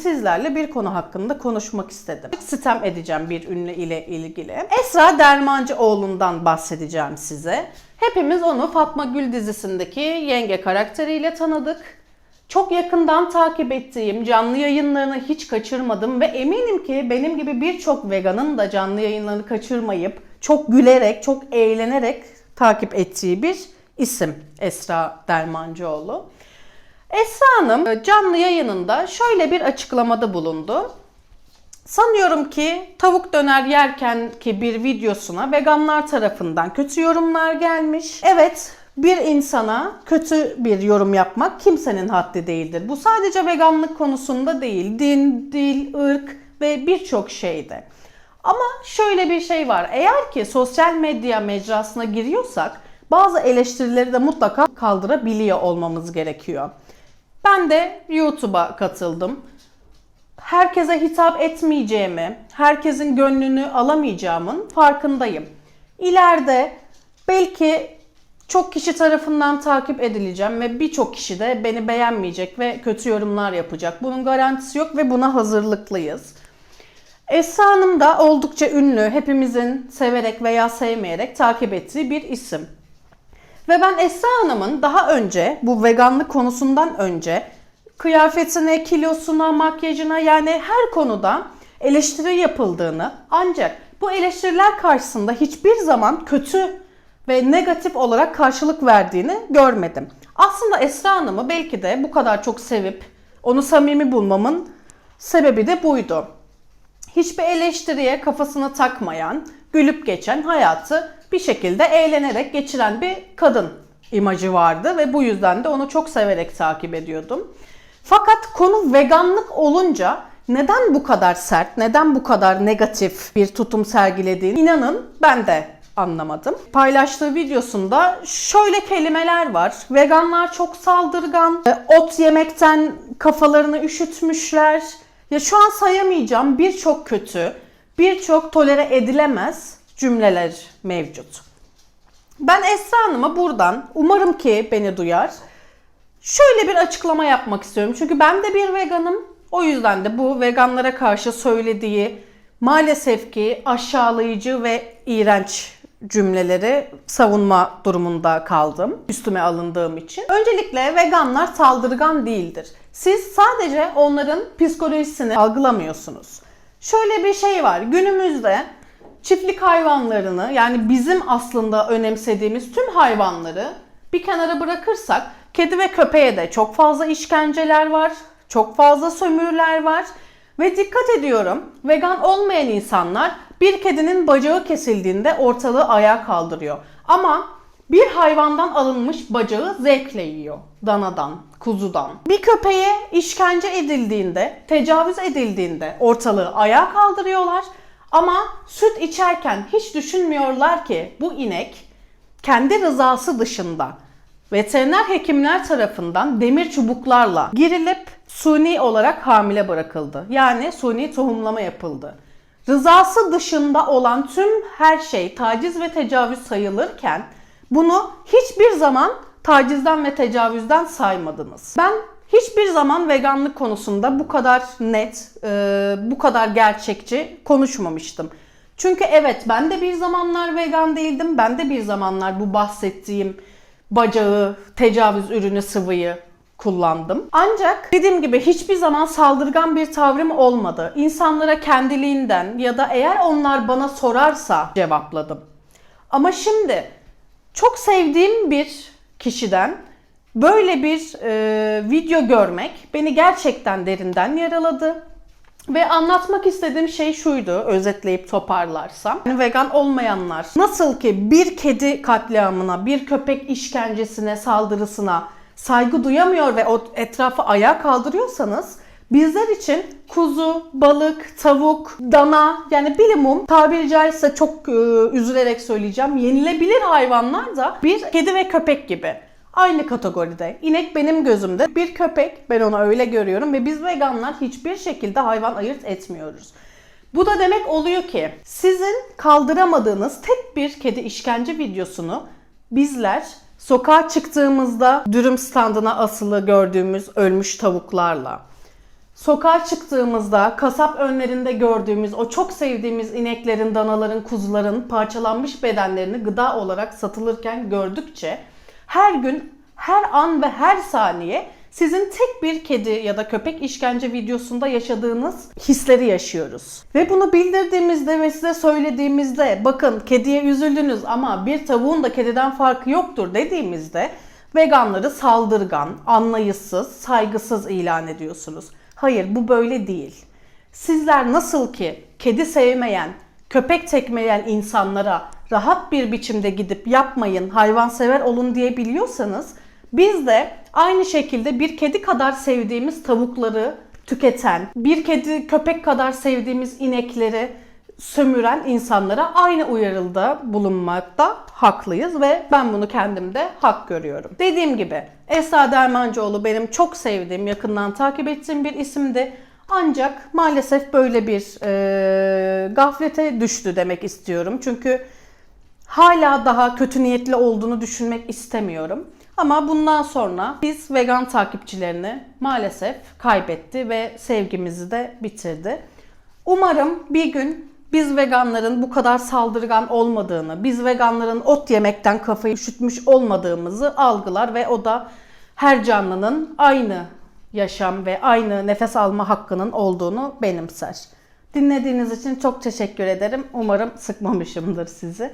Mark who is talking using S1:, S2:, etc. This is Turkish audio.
S1: sizlerle bir konu hakkında konuşmak istedim. Sitem edeceğim bir ünlü ile ilgili. Esra Dermancıoğlu'ndan bahsedeceğim size. Hepimiz onu Fatma Gül dizisindeki yenge karakteriyle tanıdık. Çok yakından takip ettiğim, canlı yayınlarını hiç kaçırmadım ve eminim ki benim gibi birçok veganın da canlı yayınlarını kaçırmayıp çok gülerek, çok eğlenerek takip ettiği bir isim Esra Dermancıoğlu. Esra Hanım e, canlı yayınında şöyle bir açıklamada bulundu. Sanıyorum ki tavuk döner yerken ki bir videosuna veganlar tarafından kötü yorumlar gelmiş. Evet bir insana kötü bir yorum yapmak kimsenin haddi değildir. Bu sadece veganlık konusunda değil, din, dil, ırk ve birçok şeyde. Ama şöyle bir şey var. Eğer ki sosyal medya mecrasına giriyorsak bazı eleştirileri de mutlaka kaldırabiliyor olmamız gerekiyor. Ben de YouTube'a katıldım. Herkese hitap etmeyeceğimi, herkesin gönlünü alamayacağımın farkındayım. İleride belki çok kişi tarafından takip edileceğim ve birçok kişi de beni beğenmeyecek ve kötü yorumlar yapacak. Bunun garantisi yok ve buna hazırlıklıyız. Esra Hanım da oldukça ünlü, hepimizin severek veya sevmeyerek takip ettiği bir isim. Ve ben Esra Hanım'ın daha önce bu veganlık konusundan önce kıyafetine, kilosuna, makyajına yani her konuda eleştiri yapıldığını ancak bu eleştiriler karşısında hiçbir zaman kötü ve negatif olarak karşılık verdiğini görmedim. Aslında Esra Hanım'ı belki de bu kadar çok sevip onu samimi bulmamın sebebi de buydu. Hiçbir eleştiriye kafasını takmayan, gülüp geçen hayatı bir şekilde eğlenerek geçiren bir kadın imajı vardı ve bu yüzden de onu çok severek takip ediyordum. Fakat konu veganlık olunca neden bu kadar sert, neden bu kadar negatif bir tutum sergilediğini inanın ben de anlamadım. Paylaştığı videosunda şöyle kelimeler var. Veganlar çok saldırgan, e, ot yemekten kafalarını üşütmüşler. Ya şu an sayamayacağım birçok kötü, birçok tolere edilemez cümleler mevcut. Ben Esra Hanım'a buradan umarım ki beni duyar. Şöyle bir açıklama yapmak istiyorum. Çünkü ben de bir veganım. O yüzden de bu veganlara karşı söylediği maalesef ki aşağılayıcı ve iğrenç cümleleri savunma durumunda kaldım. Üstüme alındığım için. Öncelikle veganlar saldırgan değildir. Siz sadece onların psikolojisini algılamıyorsunuz. Şöyle bir şey var. Günümüzde çiftlik hayvanlarını yani bizim aslında önemsediğimiz tüm hayvanları bir kenara bırakırsak kedi ve köpeğe de çok fazla işkenceler var, çok fazla sömürüler var ve dikkat ediyorum vegan olmayan insanlar bir kedinin bacağı kesildiğinde ortalığı ayağa kaldırıyor. Ama bir hayvandan alınmış bacağı zevkle yiyor. Danadan, kuzudan. Bir köpeğe işkence edildiğinde, tecavüz edildiğinde ortalığı ayağa kaldırıyorlar. Ama süt içerken hiç düşünmüyorlar ki bu inek kendi rızası dışında veteriner hekimler tarafından demir çubuklarla girilip suni olarak hamile bırakıldı. Yani suni tohumlama yapıldı. Rızası dışında olan tüm her şey taciz ve tecavüz sayılırken bunu hiçbir zaman tacizden ve tecavüzden saymadınız. Ben hiçbir zaman veganlık konusunda bu kadar net, e, bu kadar gerçekçi konuşmamıştım. Çünkü evet ben de bir zamanlar vegan değildim. Ben de bir zamanlar bu bahsettiğim bacağı, tecavüz ürünü sıvıyı kullandım. Ancak dediğim gibi hiçbir zaman saldırgan bir tavrım olmadı. İnsanlara kendiliğinden ya da eğer onlar bana sorarsa cevapladım. Ama şimdi çok sevdiğim bir kişiden böyle bir e, video görmek beni gerçekten derinden yaraladı. Ve anlatmak istediğim şey şuydu, özetleyip toparlarsam. Yani vegan olmayanlar nasıl ki bir kedi katliamına, bir köpek işkencesine, saldırısına saygı duyamıyor ve o etrafı ayağa kaldırıyorsanız bizler için kuzu, balık, tavuk, dana yani bilimum tabiri caizse çok e, üzülerek söyleyeceğim yenilebilir hayvanlar da bir kedi ve köpek gibi. Aynı kategoride. İnek benim gözümde bir köpek. Ben onu öyle görüyorum ve biz veganlar hiçbir şekilde hayvan ayırt etmiyoruz. Bu da demek oluyor ki sizin kaldıramadığınız tek bir kedi işkence videosunu bizler sokağa çıktığımızda dürüm standına asılı gördüğümüz ölmüş tavuklarla, Sokağa çıktığımızda kasap önlerinde gördüğümüz o çok sevdiğimiz ineklerin, danaların, kuzuların parçalanmış bedenlerini gıda olarak satılırken gördükçe her gün, her an ve her saniye sizin tek bir kedi ya da köpek işkence videosunda yaşadığınız hisleri yaşıyoruz. Ve bunu bildirdiğimizde ve size söylediğimizde bakın kediye üzüldünüz ama bir tavuğun da kediden farkı yoktur dediğimizde veganları saldırgan, anlayışsız, saygısız ilan ediyorsunuz. Hayır bu böyle değil. Sizler nasıl ki kedi sevmeyen, köpek tekmeleyen insanlara rahat bir biçimde gidip yapmayın, hayvansever olun diyebiliyorsanız biz de aynı şekilde bir kedi kadar sevdiğimiz tavukları tüketen, bir kedi köpek kadar sevdiğimiz inekleri sömüren insanlara aynı uyarılda bulunmakta haklıyız ve ben bunu kendimde hak görüyorum. Dediğim gibi Esra Dermancıoğlu benim çok sevdiğim, yakından takip ettiğim bir isimdi. Ancak maalesef böyle bir e, gaflete düştü demek istiyorum. Çünkü hala daha kötü niyetli olduğunu düşünmek istemiyorum. Ama bundan sonra biz vegan takipçilerini maalesef kaybetti ve sevgimizi de bitirdi. Umarım bir gün biz veganların bu kadar saldırgan olmadığını, biz veganların ot yemekten kafayı üşütmüş olmadığımızı algılar ve o da her canlının aynı yaşam ve aynı nefes alma hakkının olduğunu benimser. Dinlediğiniz için çok teşekkür ederim. Umarım sıkmamışımdır sizi.